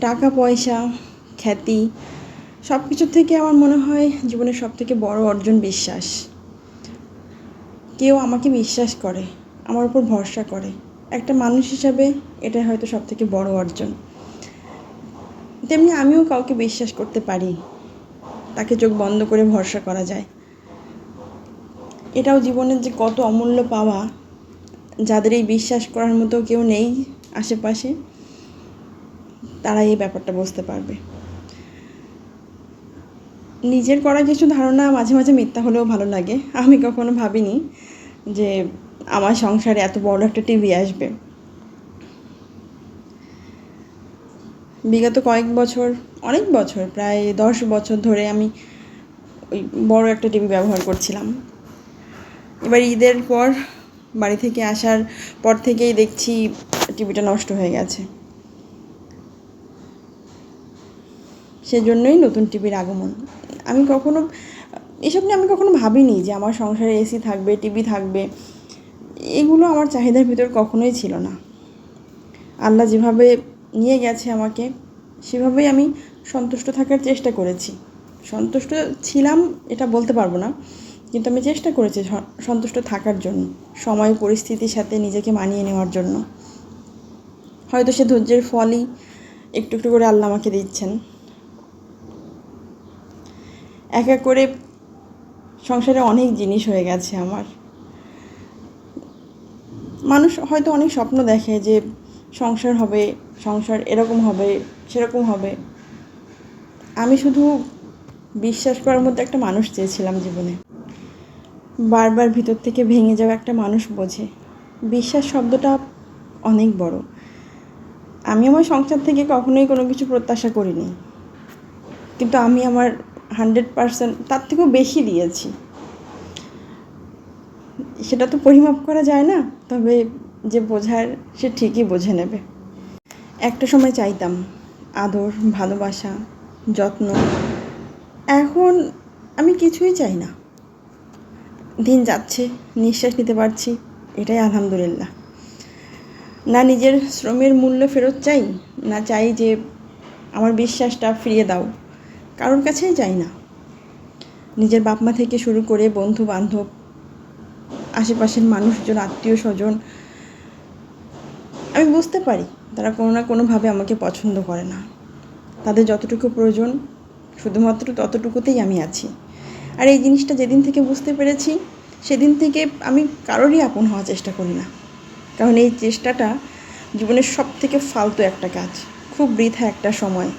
টাকা, পয়সা, খ্যাতি সব কিছুর থেকে আমার মনে হয় জীবনের সব থেকে বড় অর্জন বিশ্বাস। কেউ আমাকে বিশ্বাস করে, আমার উপর ভরসা করে। একটা মানুষ হিসাবে এটা হয়তো সব থেকে বড় অর্জন। তেমনি আমিও কাউকে বিশ্বাস করতে পারি, তাকে চোখ বন্ধ করে ভরসা করা যায়। এটাও জীবনের যে কত অমূল্য পাওয়া, যাদের এই বিশ্বাস করার মতো কেউ নেই আশেপাশে। তারা এই ব্যাপারটা বুঝতে পারবে। নিজের করা কিছু ধারণা মাঝে মাঝে মিথ্যা হলেও ভালো লাগে। আমি কখনো ভাবিনি যে আমার সংসারে এত বড় একটা টিভি আসবে। বিগত কয়েক বছর, অনেক বছর, প্রায় দশ বছর ধরে আমি ওই বড় একটা টিভি ব্যবহার করছিলাম। এবার ঈদের পর, বাড়ি থেকে আসার পর থেকেই দেখছি টিভিটা নষ্ট হয়ে গেছে। সেজন্যই নতুন টিভির আগমন। আমি কখনো, এসব নিয়ে আমি কখনো ভাবিনি যে আমার সংসারে এসি থাকবে, টিভি থাকবে। এগুলো আমার চাহিদার ভিতর কখনোই ছিল না। আল্লাহ যেভাবে নিয়ে গেছে আমাকে, সেভাবেই আমি সন্তুষ্ট থাকার চেষ্টা করেছি। সন্তুষ্ট ছিলাম, এটা বলতে পারব না, কিন্তু আমি চেষ্টা করেছি সন্তুষ্ট থাকার জন্য, সময়, পরিস্থিতির সাথে নিজেকে মানিয়ে নেওয়ার জন্য। হয়তো সে ধৈর্যের ফলই একটু একটু করে আল্লাহ আমাকে দিচ্ছেন। এক এক করে সংসারে অনেক জিনিস হয়ে গেছে আমার। মানুষ হয়তো অনেক স্বপ্ন দেখে যে সংসার হবে, সংসার এরকম হবে, সেরকম হবে। আমি শুধু বিশ্বাস করার মধ্যে একটা মানুষ চেয়েছিলাম জীবনে। বারবার ভিতর থেকে ভেঙে যাওয়া একটা মানুষ বোঝে। বিশ্বাস শব্দটা অনেক বড়। আমি আমার সংসার থেকে কখনোই কোনো কিছু প্রত্যাশা করিনি। কিন্তু আমি আমার হান্ড্রেড পারসেন্ট তার থেকেও বেশি দিয়েছি। সেটা তো পরিমাপ করা যায় না, তবে যে বোঝার সে ঠিকই বুঝে নেবে। একটা সময় চাইতাম, আদর, ভালোবাসা, যত্ন। এখন আমি কিছুই চাই না। দিন যাচ্ছে, নিঃশ্বাস নিতে পারছি, এটাই আলহামদুলিল্লাহ। না নিজের শ্রমের মূল্য ফেরত চাই, না চাই যে আমার বিশ্বাসটা ফিরিয়ে দাও। কারোর কাছেই চাই না। নিজের বাপ মা থেকে শুরু করে বন্ধু বান্ধব আশেপাশের মানুষজন আত্মীয় স্বজন আমি বুঝতে পারি তারা কোনো না কোনোভাবে আমাকে পছন্দ করে না। তাদের যতটুকু প্রয়োজন, শুধুমাত্র ততটুকুতেই আমি আছি। আর এই জিনিসটা যেদিন থেকে বুঝতে পেরেছি, সেদিন থেকে আমি কারোরই আপন হওয়ার চেষ্টা করি না। কারণ এই চেষ্টাটা জীবনের সব থেকে ফালতু একটা কাজ, খুব বৃথা একটা সময়।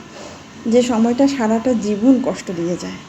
যে সময়টা সারাটা জীবন কষ্ট দিয়ে যায়।